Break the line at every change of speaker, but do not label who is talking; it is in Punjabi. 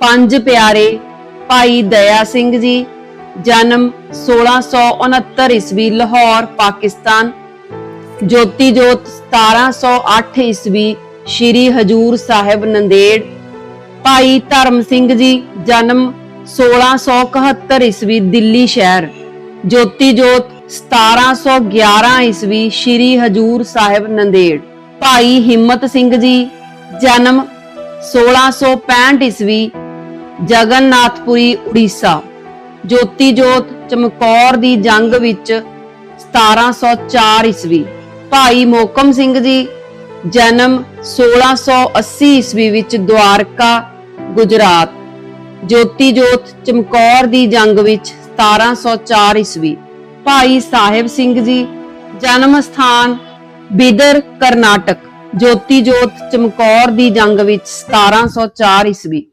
ਪੰਜ ਪਿਆਰੇ ਭਾਈ ਦਇਆ ਸਿੰਘ ਜੀ, ਜਨਮ 1669 ਈਸਵੀ ਲਾਹੌਰ, ਪਾਕਿਸਤਾਨ। ਜੋਤੀ ਜੋਤ 1708 ਈਸਵੀ ਸ਼੍ਰੀ ਹਜੂਰ ਸਾਹਿਬ ਨੰਦੇੜ। ਭਾਈ ਧਰਮ ਸਿੰਘ ਜੀ, ਜਨਮ 1671 ਈਸਵੀ ਦਿੱਲੀ ਸ਼ਹਿਰ। ਜੋਤੀ ਜੋਤ 1711 ਈਸਵੀ ਸ਼੍ਰੀ ਹਜੂਰ ਸਾਹਿਬ ਨੰਦੇੜ। ਭਾਈ ਹਿੰਮਤ ਸਿੰਘ ਜੀ, ਜਨਮ 1665 ਈਸਵੀ ਜਗਨਨਾਥਪੁਰੀ, ਉੜੀਸਾ। ਜੋਤੀ ਜੋਤ ਚਮਕੌਰ ਦੀ ਜੰਗ ਵਿੱਚ 1704 ਈਸਵੀ। ਭਾਈ ਮੋਕਮ ਸਿੰਘ ਜੀ ਜਨਮ 1680 ਈਸਵੀ ਵਿੱਚ ਦੁਆਰਕਾ, ਗੁਜਰਾਤ। ਜੋਤੀ ਜੋਤ ਚਮਕੌਰ ਦੀ ਜੰਗ ਵਿੱਚ 1704 ਈਸਵੀ। ਭਾਈ ਸਾਹਿਬ ਸਿੰਘ ਜੀ ਜਨਮ ਸਥਾਨ ਬਿਦਰ, ਕਰਨਾਟਕ। ਜੋਤੀ ਜੋਤ ਚਮਕੌਰ ਦੀ ਜੰਗ ਵਿੱਚ 1704 ਈਸਵੀ।